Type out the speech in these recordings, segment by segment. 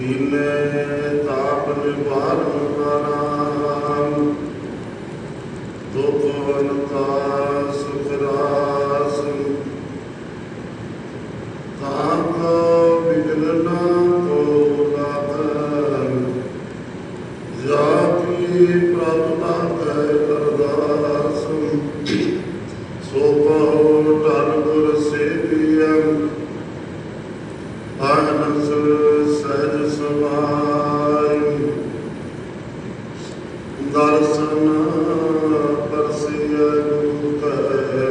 ਦੀਨੇ ਤਾਪ ਨਿਵਾਰਨ ਨਾਮ ਦੁਖ ਅਨਤਾ ਦਰਸ਼ਨ ਪਰਸਿਐ ਗੁਰੂ ਕੈ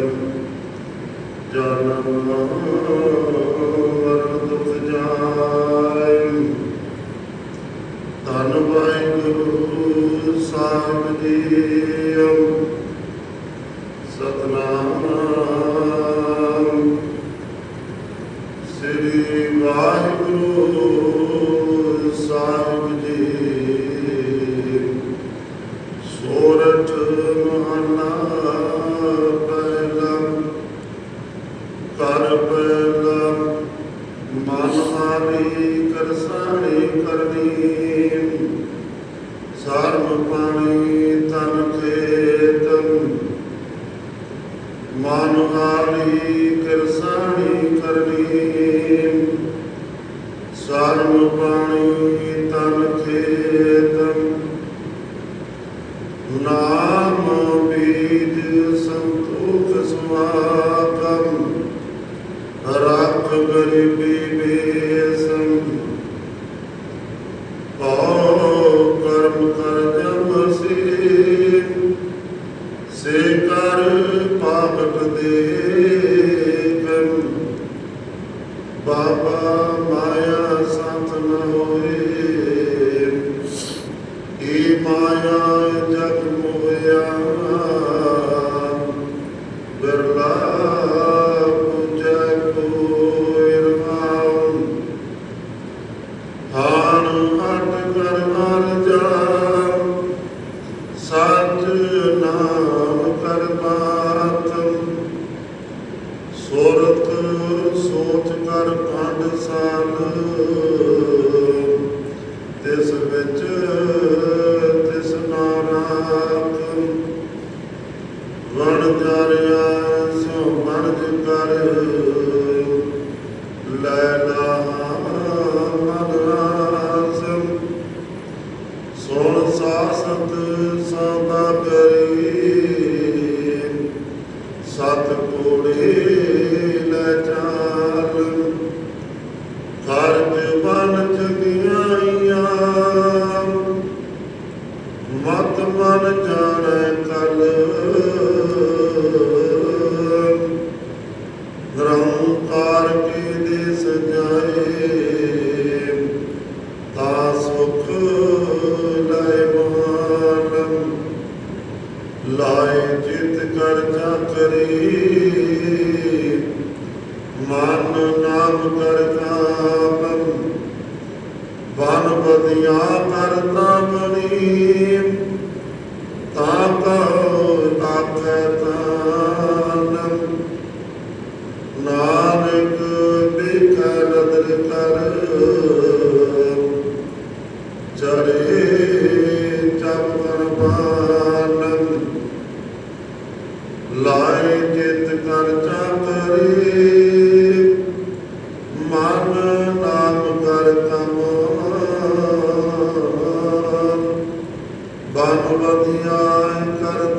ਜਨਮ ਸਰਮ ਪਾਣੀ ਤਨ ਖੇਤਨ ਮਨ ਹਾਰੀ ਕਰਸਾਣੀ ਕਰਨੀ। ਸਰਮ ਪਾਣੀ ਤਨ ਖੇਤਨ ਨਾਮ ਬੀਜ ਸੰਤੋਖ ਸਮਾਗਮ। ਰੱਖ ਗਰੀਬੀ ਬੇਸਮ ਓ ਸੇ ਕਰ ਪਾਪਟ ਦੇਖਨ ਬਾਬਾ ਵਣ ਸੋ ਮਨ ਕਰ। ਲੈ ਲਾ ਮਨ ਰਾਸਮ ਸੁਣ ਸਾਸਤ ਸਦਾ ਕਰੀ। ਸਤ ਕੋੜੇ ਲਾਏ ਜਿਤ ਕਰ ਚਾਕਰੀ ਮਨ ਨਾਮ ਕਰ ਕਾਮੰ ਬਨ ਬਦਿਆ ਕਰਤਾ ਬਣੀ ਤਾ ਕਉ ਆਖੈ ਲਾਏ ਜਿਤ ਕਰ ਚਾਕਰੀ ਮਨ ਨਾਮ ਕਰ ਕਮਾਨ ਬਨ ਵਧੀਆ ਕਰ